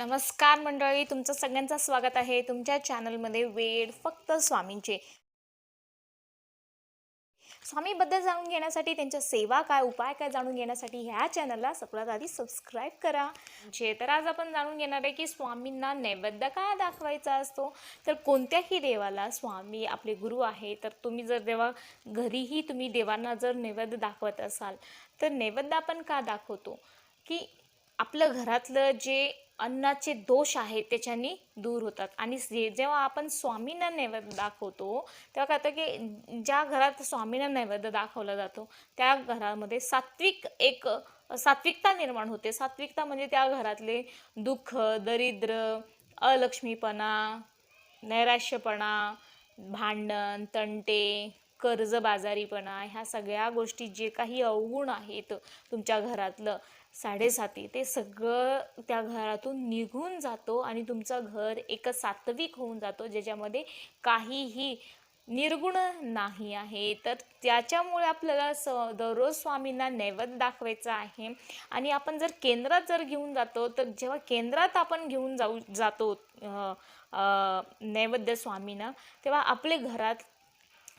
नमस्कार मंडळी तुमचं सगळ्यांचं स्वागत आहे तुमच्या चॅनलमध्ये वेळ फक्त स्वामींचे. स्वामीबद्दल जाणून घेण्यासाठी त्यांच्या सेवा काय उपाय काय जाणून घेण्यासाठी ह्या चॅनलला सगळ्यात आधी सबस्क्राईब करा. जे तर आज आपण जाणून घेणार आहे की स्वामींना नैवेद्य काय दाखवायचा असतो? तर कोणत्याही देवाला स्वामी आपले गुरु आहे तर तुम्ही जर देवा घरीही तुम्ही देवांना जर नैवेद्य दाखवत असाल तर नैवेद्य आपण का दाखवतो? की आपलं घरातलं जे अन्नाचे दोष आहेत त्याच्यानी दूर होतात. आणि जेव्हा आपण स्वामींना नैवेद्य दाखवतो तेव्हा काय होतं की ज्या घरात स्वामींना नैवेद्य दाखवला जातो त्या घरामध्ये सात्विक एक सात्विकता निर्माण होते. सात्विकता म्हणजे त्या घरातले दुःख दरिद्र अलक्ष्मीपणा नैराश्यपणा भांडण तंटे कर्जबाजारीपणा ह्या सगळ्या गोष्टी जे काही अवगुण आहेत तुमच्या घरातलं साडेसाती. ते सगळं त्या घरातून निघून जातो आणि तुमचं घर एक सात्विक होऊन जातो ज्याच्यामध्ये काहीही निर्गुण नाही आहे. तर त्याच्यामुळे आपल्याला स दररोज स्वामींना नैवेद्य दाखवायचं आहे. आणि आपण जर केंद्रात जर घेऊन जातो तर जेव्हा केंद्रात आपण घेऊन जाऊ जातो नैवेद्य स्वामींना तेव्हा आपले घरात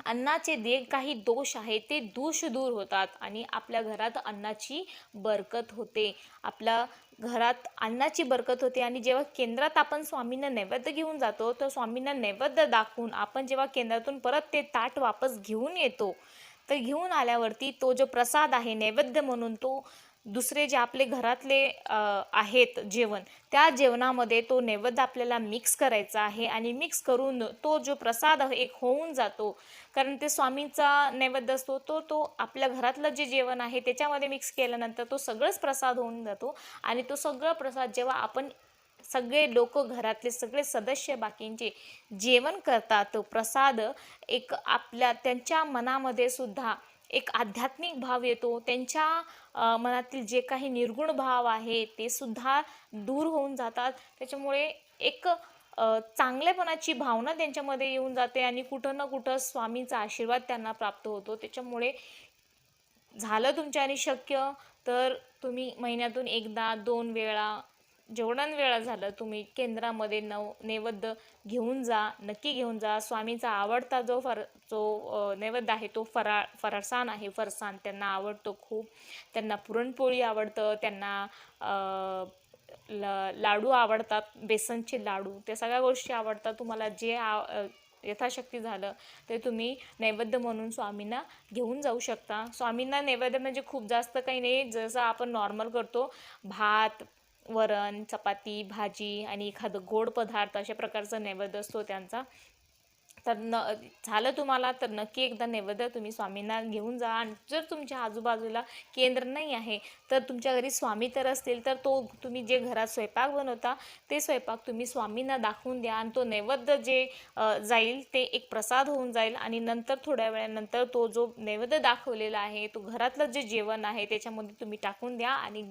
अन्नाचे जे काही दोष आहेत ते दोष दूर होतात आणि आपल्या घरात अन्नाची बरकत होते. आपल्या घरात अन्नाची बरकत होते आणि जेव्हा केंद्रात आपण स्वामींना नैवेद्य घेऊन जातो तर स्वामींना नैवेद्य दाखवून आपण जेव्हा केंद्रातून परत ते ताट वापस घेऊन येतो तर घेऊन आल्यावरती तो जो प्रसाद आहे नैवेद्य म्हणून तो दुसरे जे आपले घरातले आहेत जेवण त्या जेवणामध्ये तो नैवेद्य आपल्याला मिक्स करायचा आहे आणि मिक्स करून तो जो प्रसाद एक होऊन जातो कारण ते स्वामींचा नैवेद्य असतो तो तो आपल्या घरातलं जे जेवण आहे त्याच्यामध्ये मिक्स केल्यानंतर तो सगळंच प्रसाद होऊन जातो आणि तो सगळं प्रसाद जेव्हा आपण सगळे लोक घरातले सगळे सदस्य बाकींचे जेवण करतात प्रसाद एक आपल्या त्यांच्या मनामध्ये सुद्धा एक आध्यात्मिक भाव येतो. त्यांच्या मनातील जे काही निर्गुण भाव आहे ते सुद्धा दूर होऊन जातात. त्याच्यामुळे एक चांगल्यापणाची चांगलेपणाची भावना त्यांच्यामध्ये येऊन जाते आणि कुठं ना कुठं स्वामींचा आशीर्वाद त्यांना प्राप्त होतो. त्याच्यामुळे झालं तुमच्याने शक्य तर तुम्ही महिन्यातून एकदा दोन वेळा जेवढ्यान वेळा झालं तुम्ही केंद्रामध्ये नव नैवेद्य घेऊन जा नक्की घेऊन जा. स्वामीचा आवडता जो फर जो नैवेद्य आहे तो फराळ फरसाण आहे. फरसाण त्यांना आवडतो खूप. त्यांना पुरणपोळी आवडतं त्यांना ल लाडू आवडतात बेसनचे लाडू त्या सगळ्या गोष्टी आवडतात. तुम्हाला जे आ यथाशक्ती झालं ते तुम्ही नैवेद्य म्हणून स्वामींना घेऊन जाऊ शकता. स्वामींना नैवेद्य म्हणजे खूप जास्त काही नाही. जसं आपण नॉर्मल करतो भात वरण चपाती भाजी आणि एखादं गोड पदार्थ अशा प्रकारचा नैवेद्य असतो त्यांचा. तर न झालं तुम्हाला तर नक्की एकदा नैवेद्य तुम्ही स्वामींना घेऊन जा. आणि जर तुमच्या आजूबाजूला केंद्र नाही आहे तर तुमच्या घरी स्वामी तर असतील तर तो तुम्ही जे घरात स्वयंपाक बनवता ते स्वयंपाक तुम्ही स्वामींना दाखवून द्या. आणि तो नैवेद्य जे जाईल ते एक प्रसाद होऊन जाईल. आणि नंतर थोड्या वेळानंतर तो जो नैवेद्य दाखवलेला आहे तो घरातलं जे जेवण आहे त्याच्यामध्ये तुम्ही टाकून द्या. आणि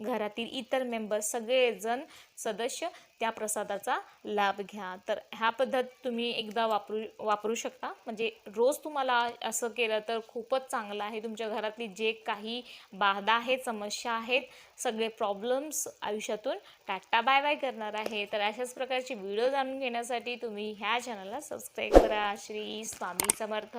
घरातील इतर मेंबर्स सगळेजण सदस्य त्या प्रसादाचा लाभ घ्या. तर ह्या पद्धत तुम्ही एकदा वापरू वापरू शकता. म्हणजे रोज तुम्हाला असं केलं तर खूपच चांगलं आहे. तुमच्या घरातली जे काही बाधा आहेत समस्या आहेत सगळे प्रॉब्लेम्स आयुष्यातून टाटा बाय बाय करणार आहे. तर अशाच प्रकारचे व्हिडिओ जाणून घेण्यासाठी तुम्ही ह्या चॅनलला सबस्क्राईब करा. श्री स्वामी समर्थ.